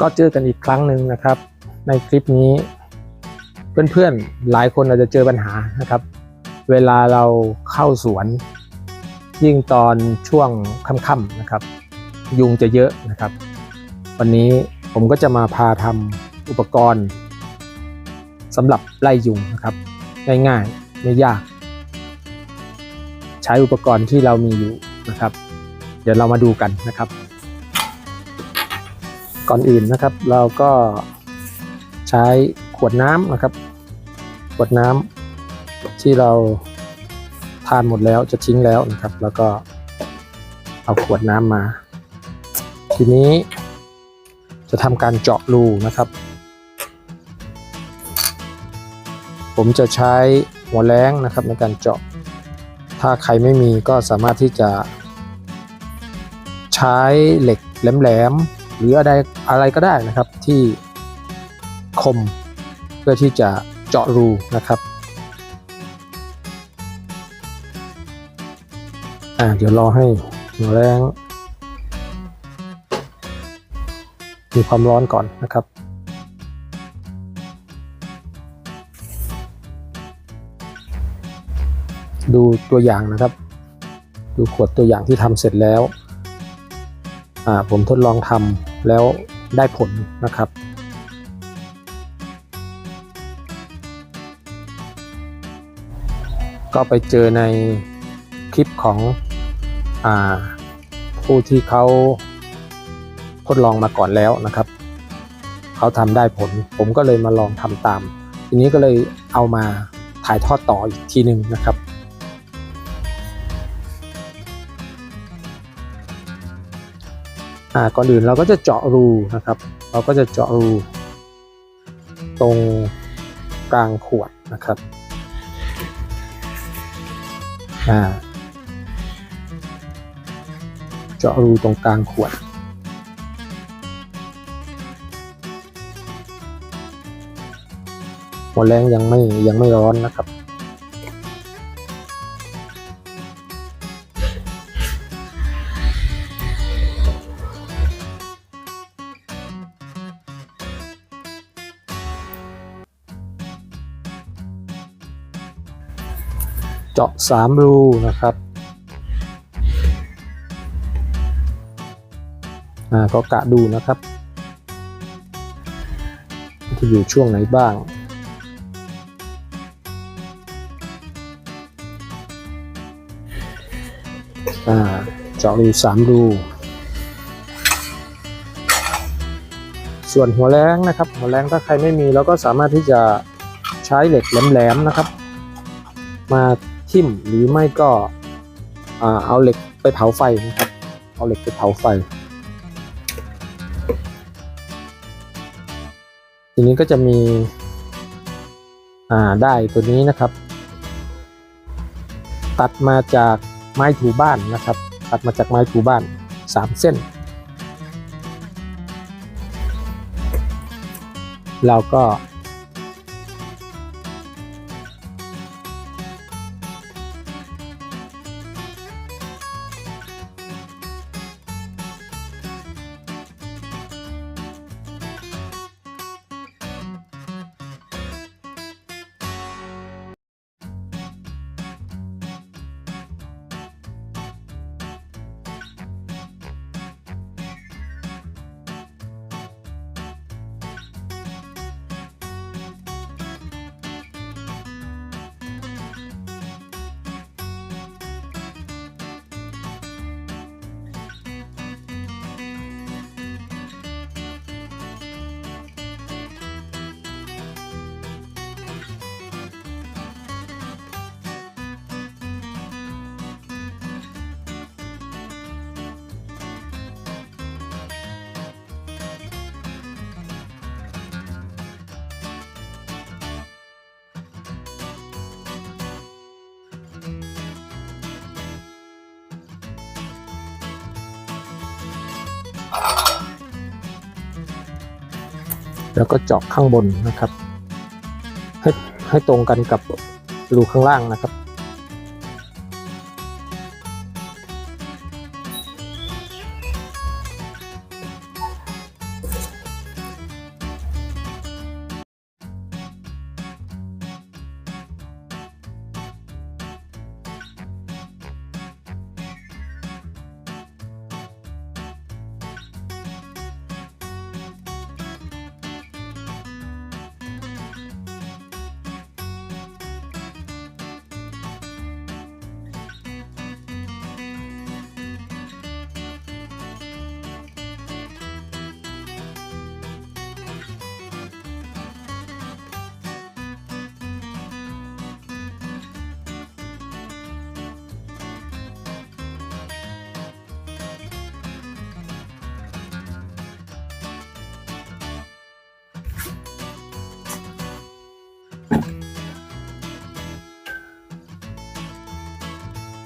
ก็เจอกันอีกครั้งหนึ่งนะครับ ในคลิปนี้ เพื่อนๆหลายคนอาจจะเจอปัญหานะครับ เวลาเราเข้าสวน ยิ่งตอนช่วงค่ำๆนะครับ ยุงจะเยอะนะครับ วันนี้ผมก็จะมาพาทำอุปกรณ์สำหรับไล่ยุงนะครับ ง่ายๆไม่ยาก ใช้อุปกรณ์ที่เรามีอยู่นะครับ เดี๋ยวเรามาดูกันนะครับ ก่อนอื่นนะครับ เราก็ใช้ขวดน้ำนะครับ ขวดน้ำที่เราทานหมดแล้วจะทิ้งแล้วนะครับ แล้วก็เอาขวดน้ำมา ทีนี้จะทำการเจาะรูนะครับ ผมจะใช้หัวแรงนะครับในการเจาะ ถ้าใครไม่มีก็สามารถที่จะ ใช้เหล็กแหลมๆ หรืออะไรอะไรก็ได้นะครับที่คมเพื่อที่จะเจาะรูนะครับอ่าเดี๋ยวรอให้หัวแรงมีความร้อนก่อนนะครับดูตัวอย่างนะครับ ดูขวดตัวอย่างที่ทำเสร็จแล้วอ่าผมทดลองทำ แล้วได้ผลนะครับก็ไปเจอในคลิปของอผู้ที่เขาทดลองมาก่อนแล้วนะครับ เขาทำได้ผล ผมก็เลยมาลองทำตาม ทีนี้ก็เลยเอามาถ่ายทอดต่ออีกทีหนึ่งนะครับ อ่าก่อนอื่นเราก็จะเจาะรูนะครับ เราก็จะเจาะรู ตรงกลางขวดนะครับอ่าเจาะรูตรงกลางขวดหัวแรงยังไม่ยังไม่ร้อนนะครับ เจาะสามรูนะครับอ่าก็กะดูนะครับจะอยู่ช่วงไหนบ้างอ่าเจาะรูสามรู ส่วนหัวแรงนะครับ หัวแรงถ้าใครไม่มีเราก็สามารถที่จะใช้เหล็กแหลมๆนะครับ มา ทิ่มหรือไม่ก็เอาเหล็กไปเผาไฟนะครับ เอาเหล็กไปเผาไฟ ทีนี้ก็จะมีได้ตัวนี้นะครับ ตัดมาจากไม้ถูบ้านนะครับ ตัดมาจากไม้ถูบ้านสามเส้น เราก็ แล้วก็เจาะข้างบนนะครับ ให้ให้ตรงกันกับรูข้างล่างนะครับ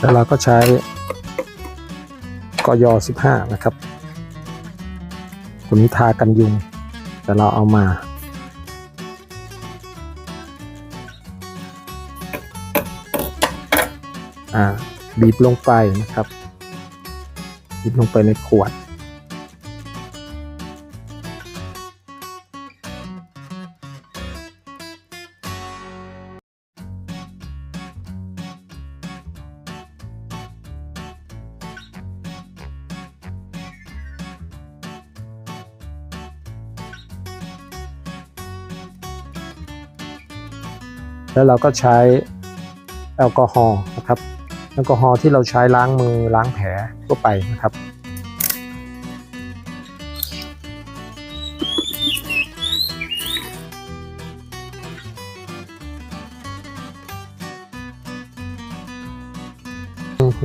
แล้วเราก็ใช้กย15 นะครับ ตัวนี้ทากันยุง แต่เราเอามาอ่าบีบลงไปนะครับ บีบลงไปในขวด แล้วเราก็ใช้แอลกอฮอล์นะครับแอลกอฮอล์ที่เราใช้ล้างมือล้างแผลทั่วไปนะครับ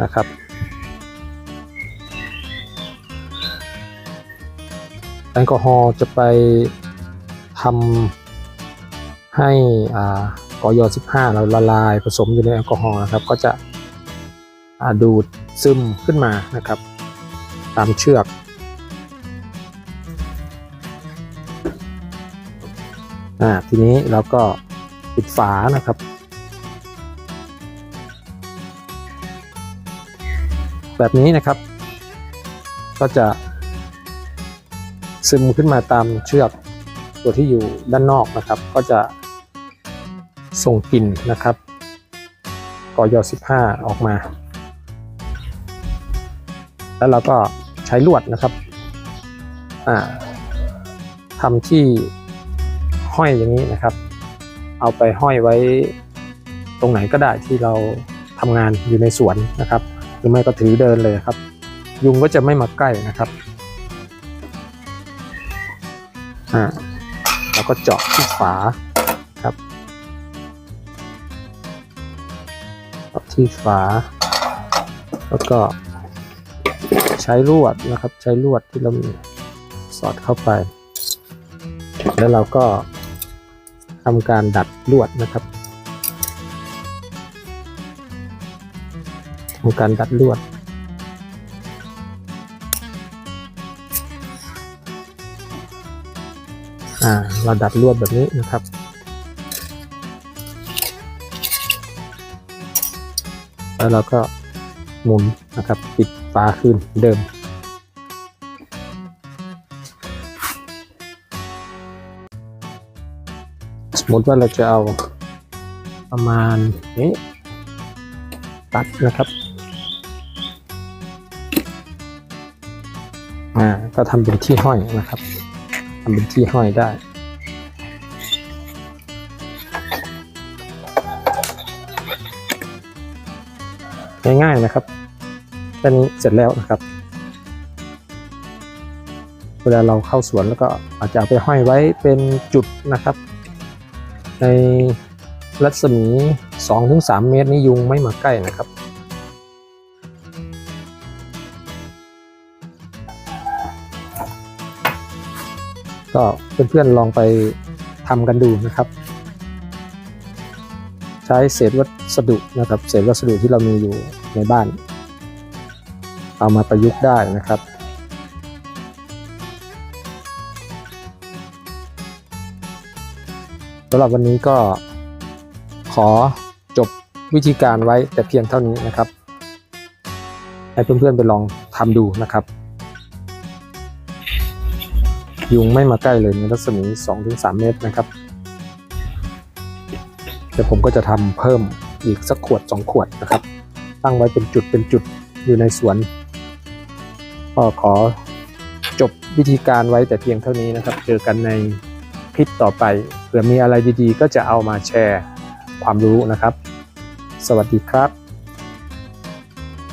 นะครับแอลกอฮอล์จะไปทำให้อ่า กอย15 เราละลายผสมอยู่ในแอลกอฮอล์นะครับก็จะดูดซึมขึ้นมานะครับ ตามเชือกอ่าทีนี้เราก็ปิดฝานะครับ แบบนี้นะครับ ก็จะ ซึมขึ้นมาตามเชือกตัวที่อยู่ด้านนอกนะครับ ก็จะ ส่งกลิ่นนะครับกอย15 ออกมา แล้วเราก็ใช้ลวดนะครับอ่าทำที่ห้อยอย่างนี้นะครับ เอาไปห้อยไว้ตรงไหนก็ได้ที่เราทำงานอยู่ในสวนนะครับ หรือไม่ก็ถือเดินเลยครับ ยุงก็จะไม่มาใกล้นะครับอ่าแล้วก็เจาะที่ฝาครับ ที่ฝา แล้วก็ใช้ลวดนะครับ ใช้ลวดที่เรามีสอดเข้าไป แล้วเราก็ทำการดัดลวดนะครับทำการดัดลวด อ่า เราดัดลวดแบบนี้นะครับ แล้วเราก็หมุนนะครับ ปิดฝาคืนเดิม สมมติว่าเราจะเอาประมาณนี้ตัดนะครับอ่าก็ทำเป็นที่ห้อยนะครับทำเป็นที่ห้อยได้ ง่ายๆนะครับแค่นี้เสร็จแล้วนะครับ เวลาเราเข้าสวนแล้วก็อาจจะเอาไปห้อยไว้เป็นจุดนะครับ ในรัศมี 2-3 เมตรนี้ยุงไม่มาใกล้นะครับก็เพื่อนๆลองไปทำกันดูนะครับ ช้เศษวัสดุนะครับ เศษวัสดุที่เรามีอยู่ในบ้าน เอามาประยุกต์ได้นะครับสำหรับวันนี้ก็ขอจบวิธีการไว้แต่เพียงเท่านี้นะครับ ให้เพื่อนๆไปลองทำดูนะครับ ยุงไม่มาใกล้เลยในรัศมี 2-3 เมตรนะครับ ดี๋ยวผมก็จะทำเพิ่มอีกสักขวด 2 ขวดนะครับ ตั้งไว้เป็นจุดเป็นจุดอยู่ในสวนก็ขอจบวิธีการไว้แต่เพียงเท่านี้นะครับ เจอกันในคลิปต่อไปเผื่อมีอะไรดีๆ ก็จะเอามาแชร์ความรู้นะครับ สวัสดีครับ